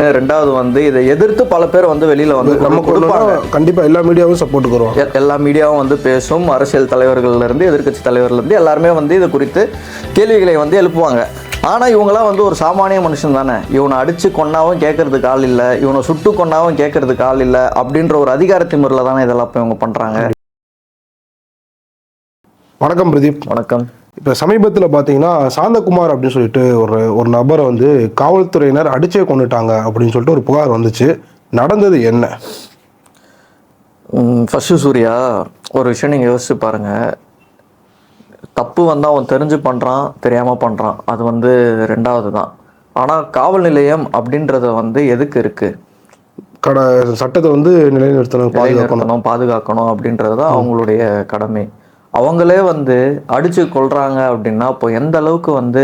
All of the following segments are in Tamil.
ரெண்டாவது வந்து இதை எதிர்த்து பல பேர் வந்து வெளியில வந்து நம்ம கொடுப்பாங்க. கொண்டு கண்டிப்பா எல்லா மீடியாவும் சப்போர்ட் எ- எல்லா மீடியாவும் வந்து பேசும். அரசியல் தலைவர்கள்ல இருந்து எதிர்க்கட்சி தலைவர்ல இருந்து எல்லாருமே வந்து இது குறித்து கேள்விகளை வந்து எழுப்புவாங்க. ஆனா இவங்களாம் வந்து ஒரு சாமானிய மனுஷன் தானே. இவனை அடிச்சு கொன்னாவும் கேட்கறதுக்கு ஆள் இல்லை. இவனை சுட்டு கொன்னாவும் கேட்கறதுக்கு ஆள் இல்லை. அப்படின்ற ஒரு அதிகார திமிரில் தானே இதெல்லாம் இப்போ இவங்க பண்றாங்க. வணக்கம் பிரதீப். வணக்கம். இப்போ சமீபத்தில் பார்த்தீங்கன்னா சாந்தகுமார் அப்படின்னு சொல்லிட்டு ஒரு ஒரு நபரை வந்து காவல்துறையினர் அடிச்சே கொண்டுட்டாங்க அப்படின்னு சொல்லிட்டு ஒரு புகார் வந்துச்சு. நடந்தது என்ன? ஃபர்ஸ்ட் சூர்யா ஒரு விஷயம் நீங்கள் யோசிச்சு பாருங்க. தப்பு வந்து அவன் தெரிஞ்சு பண்ணுறான் தெரியாமல் பண்ணுறான் அது வந்து ரெண்டாவது தான். ஆனால் காவல் நிலையம் அப்படின்றத வந்து எதுக்கு இருக்குது கடை சட்டத்தை வந்து நிலைநிறுத்தணும் பாதுகாக்கணும். பாதுகாக்கணும் அப்படின்றது தான் அவங்களுடைய கடமை. அவங்களே வந்து அடிச்சு கொள்றாங்க அப்படின்னா அப்போ எந்த அளவுக்கு வந்து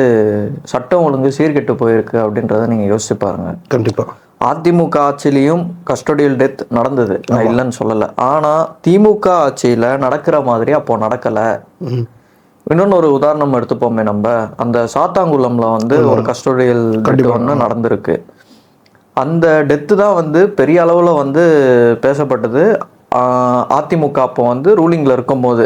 சட்டம் ஒழுங்கு சீர்கெட்டு போயிருக்கு அப்படின்றத நீங்க யோசிச்சு பாருங்க. கண்டிப்பா. அதிமுக ஆட்சியிலையும் கஸ்டோடியல் டெத் நடந்தது. நான் இல்லைன்னு சொல்லலை. ஆனா திமுக ஆட்சியில நடக்கிற மாதிரி அப்போ நடக்கல. ம். இன்னொன்னு ஒரு உதாரணம் எடுத்துப்போமே நம்ம. அந்த சாத்தாங்குளம்ல வந்து ஒரு கஸ்டோடியல் டெத் ஒன்று நடந்திருக்கு. அந்த டெத்து தான் வந்து பெரிய அளவுல வந்து பேசப்பட்டது. அதிமுக அப்போ வந்து ரூலிங்ல இருக்கும்போது.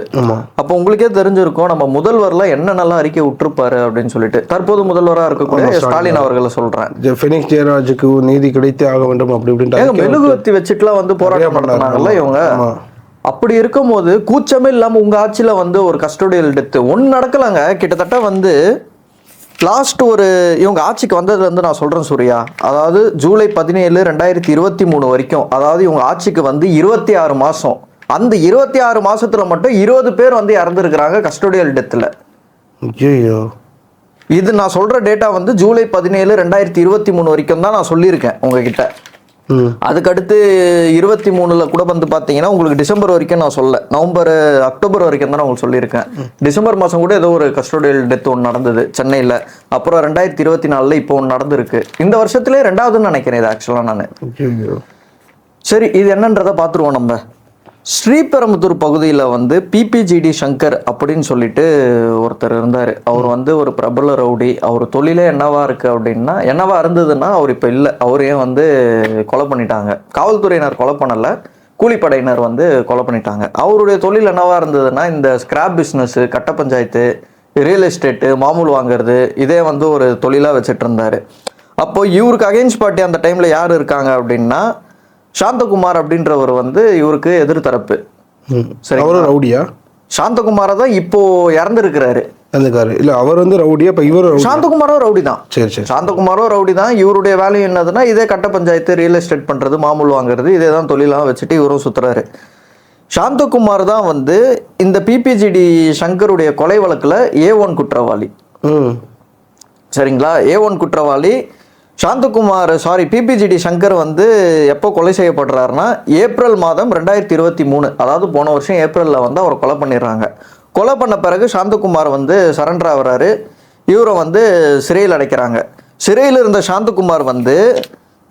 அப்போ உங்களுக்கே தெரிஞ்சிருக்கும் நம்ம முதல்வர்லாம் என்னென்னலாம் அறிக்கை விட்டுருப்பாரு அப்படின்னு சொல்லிட்டு. தற்போது முதல்வரா இருக்கக்கூடிய ஸ்டாலின் அவர்களை சொல்றேன். ஃபெனிக்ஸ் ஜெயராஜுக்கு நீதி கிடைத்தே ஆக வேண்டும் அப்படி இப்படின்ட்டு மெழுகுவர்த்தி வச்சுட்டுலாம் வந்து போராட்டம் பண்ணாரு. நடத்தினாங்கல்ல இவங்க. அப்படி இருக்கும்போது கூச்சமே இல்லாம உங்க ஆட்சியில வந்து ஒரு கஸ்டோடியல் டெத்து ஒன்று நடக்கலாங்க. கிட்டத்தட்ட வந்து லாஸ்ட் ஒரு இவங்க ஆட்சிக்கு வந்ததுல இருந்து நான் சொல்றேன் சூர்யா. அதாவது ஜூலை பதினேழு ரெண்டாயிரத்தி இருபத்தி மூணு வரைக்கும் அதாவது இவங்க ஆட்சிக்கு வந்து இருபத்தி ஆறு மாசம். அந்த இருபத்தி ஆறு மாசத்துல மட்டும் இருபது பேர் வந்து இறந்துருக்கிறாங்க கஸ்டோடியல் டெத்தில் ஐயோ இது நான் சொல்ற டேட்டா வந்து ஜூலை பதினேழு ரெண்டாயிரத்தி இருபத்தி மூணு வரைக்கும் தான் நான் சொல்லியிருக்கேன் உங்ககிட்ட. அதுக்கடுத்து இருபத்தி மூணுல கூட வந்து பார்த்தீங்கன்னா உங்களுக்கு டிசம்பர் வரைக்கும் நான் சொல்ல நவம்பர் அக்டோபர் வரைக்கும் தான் நான் உங்களுக்கு சொல்லியிருக்கேன். டிசம்பர் மாதம் கூட ஏதோ ஒரு கஸ்டோடியல் டெத் ஒன்று நடந்தது சென்னையில். அப்புறம் ரெண்டாயிரத்தி இருபத்தி நாலில் இப்போ ஒன்று நடந்திருக்கு. இந்த வருஷத்துலேயே ரெண்டாவதுன்னு நினைக்கிறேன் இது ஆக்சுவலாக நான். சரி இது என்னன்றதை பார்த்துருவோம் நம்ம. ஸ்ரீபெரும்புதூர் பகுதியில் வந்து பிபிஜிடி சங்கர் அப்படின்னு சொல்லிட்டு ஒருத்தர் இருந்தார். அவர் வந்து ஒரு பிரபல ரவுடி. அவர் தொழிலே என்னவா இருக்கு அப்படின்னா என்னவா இருந்ததுன்னா அவர் இப்போ இல்லை. அவரையும் வந்து கொலை பண்ணிட்டாங்க. காவல்துறையினர் கொலை பண்ணலை. கூலிப்படையினர் வந்து கொலை பண்ணிட்டாங்க. அவருடைய தொழில் என்னவா இருந்ததுன்னா இந்த ஸ்கிராப் பிஸ்னஸ் கட்ட பஞ்சாயத்து ரியல் எஸ்டேட்டு மாமூல் வாங்குறது இதே வந்து ஒரு தொழிலாக வச்சுட்டு இருந்தார். அப்போ இவருக்கு அகைன்ஸ்ட் பார்ட்டி அந்த டைமில் யார் இருக்காங்க அப்படின்னா சாந்தகுமார் அப்படின்றவர் வந்து இவருக்கு எதிர்த்தரப்பு. சரிங்களா? அவரும் ரவுடியா? சாந்தகுமாரை தான் இப்போ இறந்துருக்கிறாரு. இருக்காரு இல்ல அவர் வந்து ரவுடியா இப்ப இவரும் சாந்தகுமாரும் ரவுடி தான் சரி சரி. சாந்தகுமாரும் ரவுடி தான் இவருடைய வேலையும் என்னதுன்னா இதே கட்ட பஞ்சாயத்து ரியல் எஸ்டேட் பண்றது மாமூல் வாங்குறது இதே தான் தொழிலாக வச்சுட்டு இவரும் சுத்துறாரு. சாந்தகுமார் தான் வந்து இந்த பிபிஜிடி சங்கருடைய கொலை வழக்குல ஏ ஒன் குற்றவாளி. ம். சரிங்களா? ஏ ஒன் குற்றவாளி சாந்தகுமார் சாரி பிபிஜிடி சங்கர் வந்து எப்போ கொலை செய்யப்படுறாருன்னா ஏப்ரல் மாதம் ரெண்டாயிரத்தி இருபத்தி மூணு அதாவது போன வருஷம் ஏப்ரலில் வந்து அவர் கொலை பண்ணிடுறாங்க. கொலை பண்ண பிறகு சாந்தகுமார் வந்து சரண்டர் ஆகுறாரு. இவரை வந்து சிறையில் அடைக்கிறாங்க. சிறையில் இருந்த சாந்தகுமார் வந்து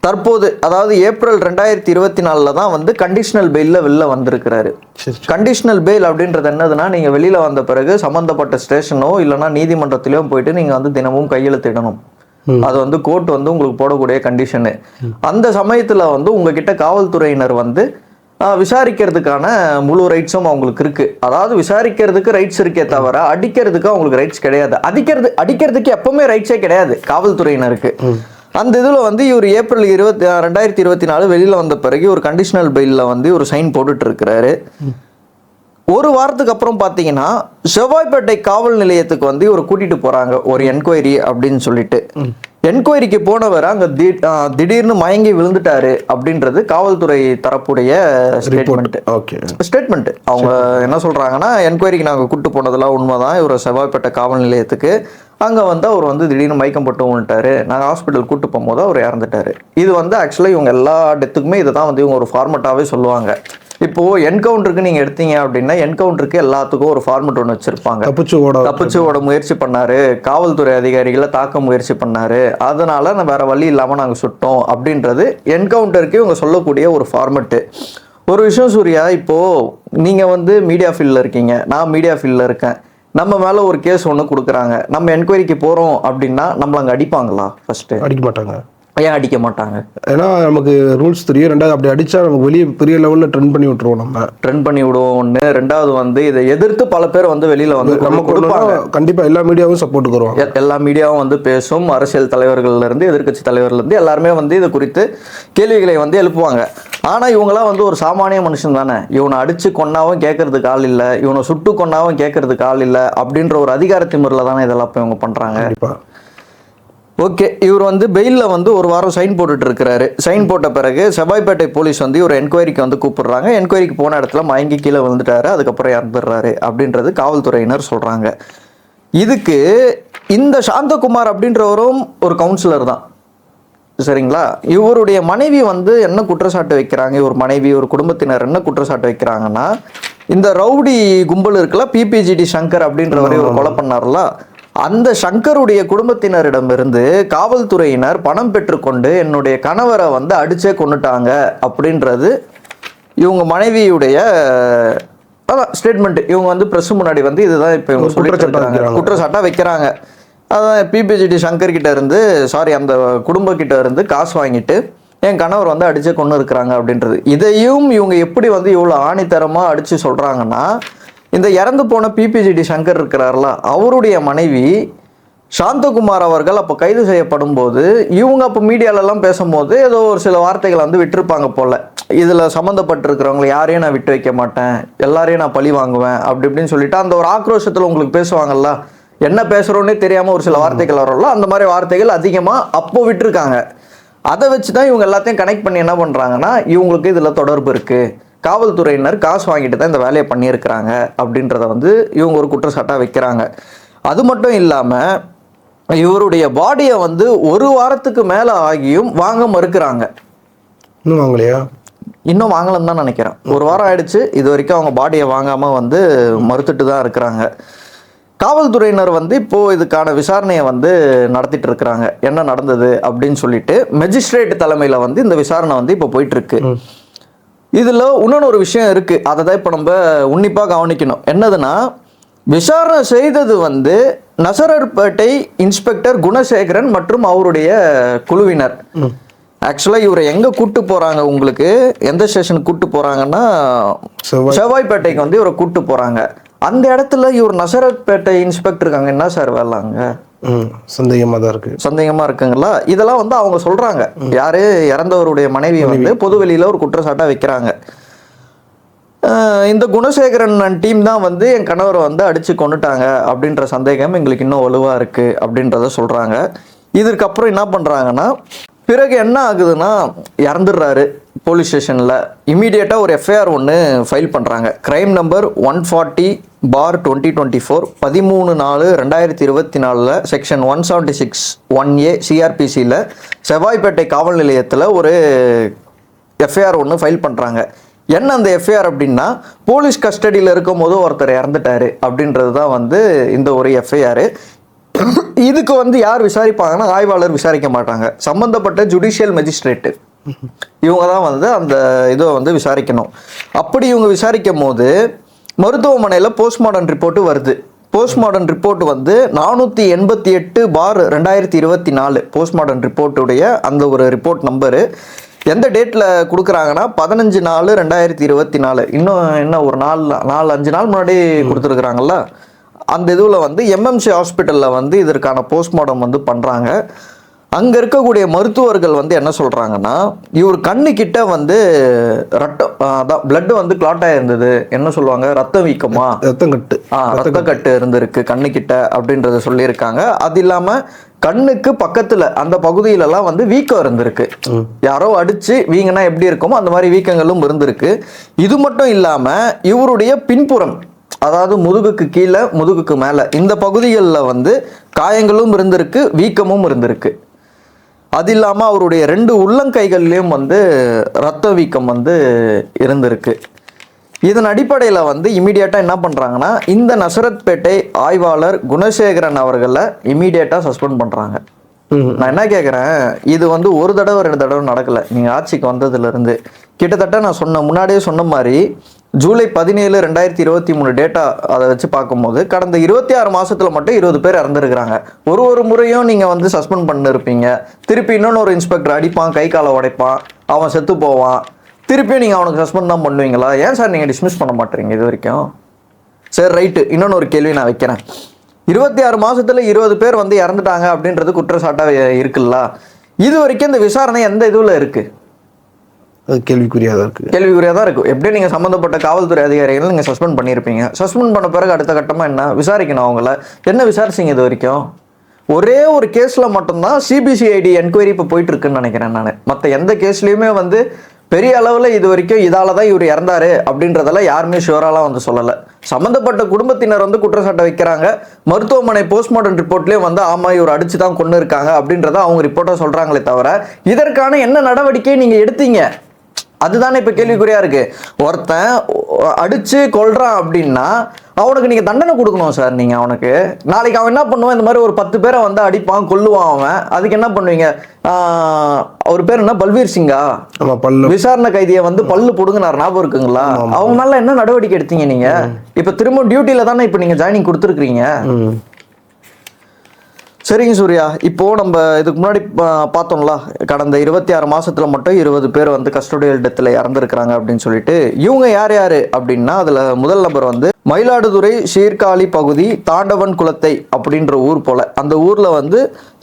தற்போது அதாவது ஏப்ரல் ரெண்டாயிரத்தி இருபத்தி நாலில் தான் வந்து கண்டிஷனல் பெயிலில் வெளில வந்திருக்கிறாரு. கண்டிஷனல் பெயில் அப்படின்றது என்னதுன்னா நீங்கள் வெளியில் வந்த பிறகு சம்மந்தப்பட்ட ஸ்டேஷனோ இல்லைன்னா நீதிமன்றத்திலயோ போயிட்டு நீங்கள் வந்து தினமும் கையெழுத்திடணும். அது வந்து கோர்ட் வந்து உங்களுக்கு போடக்கூடிய கண்டிஷனு அந்த சமயத்தில் வந்து உங்ககிட்ட காவல்துறையினர் வந்து விசாரிக்கிறதுக்கான முழு ரைட்ஸும் அவங்களுக்கு இருக்கு. அதாவது விசாரிக்கிறதுக்கு ரைட்ஸ் இருக்கே தவிர அடிக்கிறதுக்கு அவங்களுக்கு ரைட்ஸ் கிடையாது. அடிக்கிறது அடிக்கிறதுக்கு எப்பவுமே ரைட்ஸே கிடையாது காவல்துறையினருக்கு. அந்த இதில் வந்து இவர் ஏப்ரல் இருபத்தி ரெண்டாயிரத்தி இருபத்தி நாலு வெளியில் வந்த பிறகு ஒரு கண்டிஷனல் பெயிலில் வந்து ஒரு சைன் போட்டுட்டு இருக்கிறாரு. ஒரு வாரத்துக்கு அப்புறம் பார்த்தீங்கன்னா செவ்வாய்ப்பேட்டை காவல் நிலையத்துக்கு வந்து இவர் கூட்டிட்டு போறாங்க ஒரு என்கொயரி அப்படின்னு சொல்லிட்டு. என்கொயரிக்கு போனவர் அங்க திடீர்னு மயங்கி விழுந்துட்டாரு அப்படின்றது காவல்துறை தரப்புடைய ஸ்டேட்மெண்ட் ஓகே ஸ்டேட்மெண்ட் அவங்க என்ன சொல்றாங்கன்னா என்கொயரிக்கு நாங்கள் கூட்டு போனதெல்லாம் உண்மைதான். இவர் செவ்வாய்ப்பேட்டை காவல் நிலையத்துக்கு. அங்கே வந்து அவர் வந்து திடீர்னு மயக்கம் போட்டு விழுந்துட்டாரு நாங்கள் ஹாஸ்பிட்டல் கூட்டு போகும்போது அவர் இறந்துட்டாரு. இது வந்து ஆக்சுவலாக இவங்க எல்லா டெத்துக்குமே இதை தான் வந்து இவங்க ஒரு ஃபார்மெட்டாகவே சொல்லுவாங்க. இப்போ என்கவுண்டருக்கு நீங்க எடுத்தீங்க அப்படின்னா என்கவுண்டருக்கு எல்லாத்துக்கும் ஒரு ஃபார்மெட் ஒன்று வச்சிருப்பாங்க. தப்பிச்சு ஓட தப்பிச்சு ஓட முயற்சி பண்ணாரு. காவல்துறை அதிகாரிகளை தாக்க முயற்சி பண்ணாரு. அதனால நான் வேற வழி இல்லாம நாங்க சுட்டோம் அப்படின்றது என்கவுண்டருக்கு இவங்க சொல்லக்கூடிய ஒரு ஃபார்மெட்டு ஒரு விஷயம் சூர்யா இப்போ நீங்க வந்து மீடியா ஃபீல்டில் இருக்கீங்க. நான் மீடியா ஃபீல்டில் இருக்கேன். நம்ம மேல ஒரு கேஸ் ஒன்று கொடுக்குறாங்க. நம்ம என்கொயரிக்கு போறோம் அப்படின்னா நம்மள அங்க அடிப்பாங்களா ஃபர்ஸ்ட் அடிக்க மாட்டாங்க. ஏன் அடிக்க மாட்டாங்க. ஏன்னா நமக்கு ரூல்ஸ் தெரியும். ரெண்டாவது அப்படி அடிச்சா நமக்கு வெளியே பெரிய லெவல்ல ட்ரெண்ட் பண்ணி விட்டுருவோம் நம்ம. ட்ரெண்ட் பண்ணி விடுவோம் ஒன்று ரெண்டாவது வந்து இதை எதிர்த்து பல பேர் வந்து வெளியில வந்து நம்ம கொடுப்பாங்க. கொடுப்பாங்க கண்டிப்பா எல்லா மீடியாவும் சப்போர்ட்டுக்கு வருவாங்க எல்லா மீடியாவும் வந்து பேசும். அரசியல் தலைவர்கள்ல இருந்து எதிர்க்கட்சி தலைவர்ல இருந்து எல்லாருமே வந்து இது குறித்து கேள்விகளை வந்து எழுப்புவாங்க. ஆனா இவங்களாம் வந்து ஒரு சாமானிய மனுஷன் தானே. இவனை அடிச்சு கொன்னாவும் கேட்கறதுக்கு ஆள் இல்ல. இவனை சுட்டு கொன்னாவும் கேட்கறதுக்கு ஆள் இல்ல. அப்படின்ற ஒரு அதிகார திமிரில் தானே இதெல்லாம் இப்போ இவங்க பண்றாங்க. கண்டிப்பா. ஓகே இவர் வந்து பெயிலில் வந்து ஒரு வாரம் சைன் போட்டுட்டு இருக்கிறாரு சைன் போட்ட பிறகு செவ்வாய்ப்பேட்டை போலீஸ் வந்து இவர் என்கொயரிக்கு வந்து கூப்பிடுறாங்க. என்கொயரிக்கு போன இடத்துல மயங்கி கீழே விழுந்துட்டாரு. அதுக்கப்புறம் இறந்துடுறாரு அப்படின்றது காவல்துறையினர் சொல்றாங்க. இதுக்கு இந்த சாந்தகுமார் அப்படின்றவரும் ஒரு கவுன்சிலர் தான். சரிங்களா? இவருடைய மனைவி வந்து என்ன குற்றச்சாட்டு வைக்கிறாங்க? இவர் மனைவி ஒரு குடும்பத்தினர் என்ன குற்றச்சாட்டு வைக்கிறாங்கன்னா இந்த ரவுடி கும்பல் இருக்குல்ல பிபிஜிடி சங்கர் அப்படின்றவரை ஒரு கொலை பண்ணார்ல அந்த சங்கருடைய குடும்பத்தினரிடமிருந்து காவல்துறையினர் பணம் பெற்றுக்கொண்டு என்னுடைய கணவரை வந்து அடிச்சே கொண்டுட்டாங்க அப்படின்றது இவங்க மனைவியுடைய அதான் ஸ்டேட்மெண்ட் இவங்க வந்து பிரஸ் முன்னாடி வந்து இதுதான் இப்போ இவங்க ஒரு சொல்லிட்டு குற்றச்சாட்டா இருக்காங்க. வைக்கிறாங்க. அதான் பிபிஜிடி சங்கர் கிட்ட இருந்து சாரி அந்த குடும்ப கிட்ட இருந்து காசு வாங்கிட்டு என் கணவர் வந்து அடிச்சு கொண்டு இருக்கிறாங்க அப்படின்றது இதையும் இவங்க எப்படி வந்து இவ்வளோ ஆணித்தரமா அடிச்சு சொல்றாங்கன்னா இந்த இறந்து போன பிபிஜிடி சங்கர் இருக்கிறார்ல அவருடைய மனைவி சாந்தகுமார் அவர்கள் அப்போ கைது செய்யப்படும் போது இவங்க அப்போ மீடியாலெல்லாம் பேசும்போது ஏதோ ஒரு சில வார்த்தைகளை வந்து விட்டிருப்பாங்க போல. இதில் சம்மந்தப்பட்டிருக்கிறவங்களை யாரையும் நான் விட்டு வைக்க மாட்டேன் எல்லாரையும் நான் பழி வாங்குவேன் அப்படி இப்படின்னு சொல்லிட்டு அந்த ஒரு ஆக்ரோஷத்தில் உங்களுக்கு பேசுவாங்கல்ல என்ன பேசுகிறோன்னே தெரியாமல் ஒரு சில வார்த்தைகள் வரும்ல அந்த மாதிரி வார்த்தைகள் அதிகமாக அப்போ விட்டுருக்காங்க. அதை வச்சு தான் இவங்க எல்லாத்தையும் கனெக்ட் பண்ணி என்ன பண்ணுறாங்கன்னா இவங்களுக்கு இதில் தொடர்பு இருக்குது காவல்துறையினர் காசு வாங்கிட்டு தான் இந்த வேலையை பண்ணியிருக்கிறாங்க அப்படின்றத வந்து இவங்க ஒரு குற்றச்சாட்டாக வைக்கிறாங்க. அது மட்டும் இல்லாமல் இவருடைய பாடியை வந்து ஒரு வாரத்துக்கு மேலே ஆகியும் வாங்க மறுக்கிறாங்க. இன்னும் வாங்கலையா? இன்னும் வாங்கலன்னு தான் நினைக்கிறேன். ஒரு வாரம் ஆயிடுச்சு இது வரைக்கும் அவங்க பாடியை வாங்காமல் வந்து மறுத்துட்டு தான் இருக்கிறாங்க. காவல்துறையினர் வந்து இப்போ இதுக்கான விசாரணையை வந்து நடத்திட்டு இருக்கிறாங்க. என்ன நடந்தது அப்படின்னு சொல்லிட்டு மெஜிஸ்ட்ரேட் தலைமையில் வந்து இந்த விசாரணை வந்து இப்போ போயிட்டு இருக்கு. இதில் இன்னொன்று ஒரு விஷயம் இருக்கு. அதை தான் இப்போ நம்ம உன்னிப்பாக கவனிக்கணும். என்னதுன்னா விசாரணை செய்தது வந்து நசரர்பேட்டை இன்ஸ்பெக்டர் குணசேகரன் மற்றும் அவருடைய குழுவினர். ஆக்சுவலாக இவரை எங்கே கூட்டு போகிறாங்க உங்களுக்கு? எந்த ஸ்டேஷனுக்கு கூட்டு போகிறாங்கன்னா செவ்வாய் செவ்வாய்ப்பேட்டைக்கு வந்து இவரை கூட்டு போகிறாங்க அந்த இடத்துல இவர் நசரத்பேட்டை இன்ஸ்பெக்டர் இருக்காங்க. என்ன சார் வேலை அங்க ம் சந்தேகமா தான் இருக்கு. சந்தேகமா இருக்குங்களா? இதெல்லாம் வந்து அவங்க சொல்றாங்க. யாரு? இறந்தவருடைய மனைவி வந்து பொதுவெளியில ஒரு குற்றச்சாட்டா வைக்கிறாங்க. இந்த குணசேகரன் டீம் தான் வந்து என் கணவரை வந்து அடிச்சு கொண்டுட்டாங்க அப்படின்ற சந்தேகம் எங்களுக்கு இன்னும் வலுவா இருக்கு அப்படின்றத சொல்றாங்க. இதற்கப்புறம் என்ன பண்றாங்கன்னா பிறகு என்ன ஆகுதுன்னா இறந்துடுறாரு போலீஸ் ஸ்டேஷனில் இமீடியட்டாக ஒரு எஃப்ஐஆர் ஒன்று ஃபைல் பண்ணுறாங்க crime number one forty four twenty twenty four பதிமூணு நாலு ரெண்டாயிரத்தி இருபத்தி நாலில் section one seventy six one A சிஆர்பிசியில் Sevvapet காவல் நிலையத்தில் ஒரு எஃப்ஐஆர் ஒன்று ஃபைல் பண்ணுறாங்க என்ன அந்த எஃப்ஐஆர் அப்படின்னா போலீஸ் கஸ்டடியில் இருக்கும் போது ஒருத்தர் இறந்துட்டாரு அப்படின்றது தான் வந்து இந்த ஒரு எஃப்ஐஆர் இதுக்கு வந்து யார் விசாரிப்பாங்கன்னா ஆய்வாளர் விசாரிக்க மாட்டாங்க. சம்பந்தப்பட்ட ஜுடிஷியல் மேஜிஸ்ட்ரேட்டு இவங்க தான் வந்து அந்த இதை வந்து விசாரிக்கணும். அப்படி இவங்க விசாரிக்கும் போது மருத்துவமனையில் போஸ்ட்மார்டம் ரிப்போர்ட்டு வருது. போஸ்ட்மார்டம் ரிப்போர்ட் வந்து நானூற்றி எண்பத்தி எட்டு பார் ரெண்டாயிரத்தி இருபத்தி நாலு போஸ்ட்மார்டம் ரிப்போர்ட்டுடைய அந்த ஒரு ரிப்போர்ட் நம்பரு எந்த டேட்டில் கொடுக்குறாங்கன்னா பதினஞ்சு நாலு ரெண்டாயிரத்தி இருபத்தி நாலு. இன்னும் என்ன ஒரு நாலு நாலு அஞ்சு நாள் முன்னாடி கொடுத்துருக்குறாங்கல்ல? அந்த இதுவில் வந்து எம்எம்சி ஹாஸ்பிட்டலில் வந்து இதற்கான போஸ்ட்மார்டம் வந்து பண்ணுறாங்க அங்கே இருக்கக்கூடிய மருத்துவர்கள் வந்து என்ன சொல்கிறாங்கன்னா இவர் கண்ணு கிட்ட வந்து ரத்தம் அதான் பிளட் வந்து கிளாட் ஆயிருந்தது. என்ன சொல்லுவாங்க? ரத்த வீக்கமா? ரத்தம் கட்டு. ஆ ரத்த கட்டு. இருந்திருக்கு கண்ணு கிட்ட அப்படின்றத சொல்லியிருக்காங்க. அது இல்லாம கண்ணுக்கு பக்கத்துல அந்த பகுதியிலலாம் வந்து வீக்கம் இருந்திருக்கு. யாரோ அடிச்சு வீங்கினா எப்படி இருக்குமோ அந்த மாதிரி வீக்கங்களும் இருந்திருக்கு. இது மட்டும் இல்லாம இவருடைய பின்புறம் அதாவது முதுகுக்கு கீழே முதுகுக்கு மேலே. இந்த பகுதிகளில் வந்து காயங்களும் இருந்திருக்கு வீக்கமும் இருந்திருக்கு. அது இல்லாமல் அவருடைய ரெண்டு உள்ளங்கைகள்லேயும் வந்து ரத்த வீக்கம் வந்து இருந்திருக்கு. இதன் அடிப்படையில் வந்து இமீடியட்டாக என்ன பண்ணுறாங்கன்னா இந்த நசரத்பேட்டை ஆய்வாளர் குணசேகரன் அவர்களை இமீடியட்டாக சஸ்பெண்ட் பண்ணுறாங்க நான் என்ன கேட்குறேன் இது வந்து ஒரு தடவை ரெண்டு தடவை நடக்கலை. நீங்கள் ஆட்சிக்கு வந்ததுலேருந்து கிட்டத்தட்ட நான் சொன்ன முன்னாடியே சொன்ன மாதிரி ஜூலை பதினேழு ரெண்டாயிரத்தி இருபத்தி மூணு டேட்டா அதை வச்சு பார்க்கும்போது கடந்த இருபத்தி ஆறு மாதத்தில் மட்டும் இருபது பேர் இறந்துருக்கிறாங்க. ஒரு ஒரு முறையும் நீங்கள் வந்து சஸ்பெண்ட் பண்ணிருப்பீங்க. திருப்பி இன்னொன்று ஒரு இன்ஸ்பெக்டர் அடிப்பான் கை காலை உடைப்பான் அவன் செத்து போவான். திருப்பியும் நீங்கள் அவனுக்கு சஸ்பெண்ட் தான் பண்ணுவீங்களா? ஏன் சார் நீங்கள் டிஸ்மிஸ் பண்ண மாட்டீங்க இது வரைக்கும்? சரி ரைட்டு இன்னொன்று ஒரு கேள்வி நான் வைக்கிறேன். இருபத்தி ஆறு மாதத்தில் இருபது பேர் வந்து இறந்துட்டாங்க அப்படின்றது குற்றச்சாட்டாக இருக்குல்ல? இது வரைக்கும் இந்த விசாரணை எந்த இதுவில் இருக்குது அது கேள்விக்குறியாக தான் இருக்குது கேள்விக்குறியாக தான் இருக்கும் எப்படியும் நீங்கள் சம்மந்தப்பட்ட காவல்துறை அதிகாரிகள் நீங்கள் சஸ்பெண்ட் பண்ணியிருப்பீங்க. சஸ்பெண்ட் பண்ண பிறகு அடுத்த கட்டமாக என்ன? விசாரிக்கணும் அவங்கள. என்ன விசாரிச்சீங்க இது வரைக்கும்? ஒரே ஒரு கேஸில் மட்டும்தான் சிபிசிஐடி என்கொயரி இப்போ போயிட்டுருக்குன்னு நினைக்கிறேன் நான். மற்ற எந்த கேஸ்லேயுமே வந்து பெரிய அளவில் இது வரைக்கும் இதால் தான் இவர் இறந்தாரு அப்படின்றதெல்லாம் யாருமே ஷுவராலாம் வந்து சொல்லலை. சம்மந்தப்பட்ட குடும்பத்தினர் வந்து குற்றச்சாட்டை வைக்கிறாங்க. மருத்துவமனை போஸ்ட்மார்ட்டம் ரிப்போர்ட்லேயே வந்து ஆமாம் இவர் அடித்து தான் கொண்டு இருக்காங்க அப்படின்றத அவங்க ரிப்போர்ட்டாக சொல்கிறாங்களே தவிர இதற்கான என்ன நடவடிக்கையை நீங்கள் எடுத்தீங்க? அதுதானே இப்போ கேள்விக்குறியா இருக்கு. ஒருத்தன் அடிச்சு கொல்றான் அப்படின்னா அவனுக்கு நீங்க தண்டனை கொடுக்கணும் சார் நீங்க அவனுக்கு. நாளைக்கு அவன் என்ன பண்ணுவான்? இந்த மாதிரி ஒரு பத்து பேரை வந்து அடிப்பான் கொல்லுவான் அவன். அதுக்கு என்ன பண்ணுவீங்க? அவர் பேர் என்ன? பல்வீர் சிங்கா? விசாரணை கைதியை வந்து பல்லு புடுங்கினார் ஞாபகம் இருக்குங்களா? அவங்க மேல என்ன நடவடிக்கை எடுத்தீங்க நீங்க? இப்ப திரும்ப டியூட்டில தானே இப்ப நீங்க ஜாயினிங் கொடுத்துருக்கீங்க சரிங்க சூர்யா. இப்போ நம்ம இதுக்கு முன்னாடி பார்த்தோம்ல கடந்த இருபத்தி ஆறு மாசத்துல மட்டும் இருபது பேர் வந்து கஸ்டோடியல் டெத்தில் இறந்துருக்கிறாங்க அப்படின்னு சொல்லிட்டு இவங்க யார் யாரு அப்படின்னா அதுல முதல் நபர் வந்து மயிலாடுதுறை சீர்காழி பகுதி தாண்டவன் குளத்தை அப்படின்ற ஊர் போல. அந்த ஊர்ல வந்து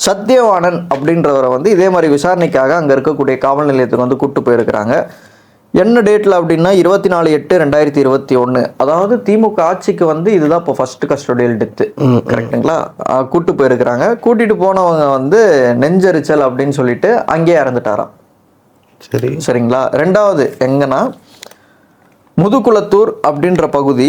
சத்யவாணன் அப்படின்றவரை வந்து இதே மாதிரி விசாரணைக்காக அங்க இருக்கக்கூடிய காவல் நிலையத்துக்கு வந்து கூப்பிட்டு போயிருக்கிறாங்க. என்ன டேட்டில் அப்படின்னா இருபத்தி நாலு எட்டு ரெண்டாயிரத்தி இருபத்தி ஒன்று அதாவது திமுக ஆட்சிக்கு வந்து இதுதான் இப்போ ஃபர்ஸ்ட் கஸ்டோடியல் டெத்து கரெக்ட்டுங்களா ஆஹ் கூட்டு போயிருக்கிறாங்க. கூட்டிட்டு போனவங்க வந்து நெஞ்செரிச்சல் அப்படின்னு சொல்லிட்டு அங்கேயே இறந்துட்டாராம். சரி. சரிங்களா? ரெண்டாவது எங்கன்னா முதுகுளத்தூர் அப்படின்ற பகுதி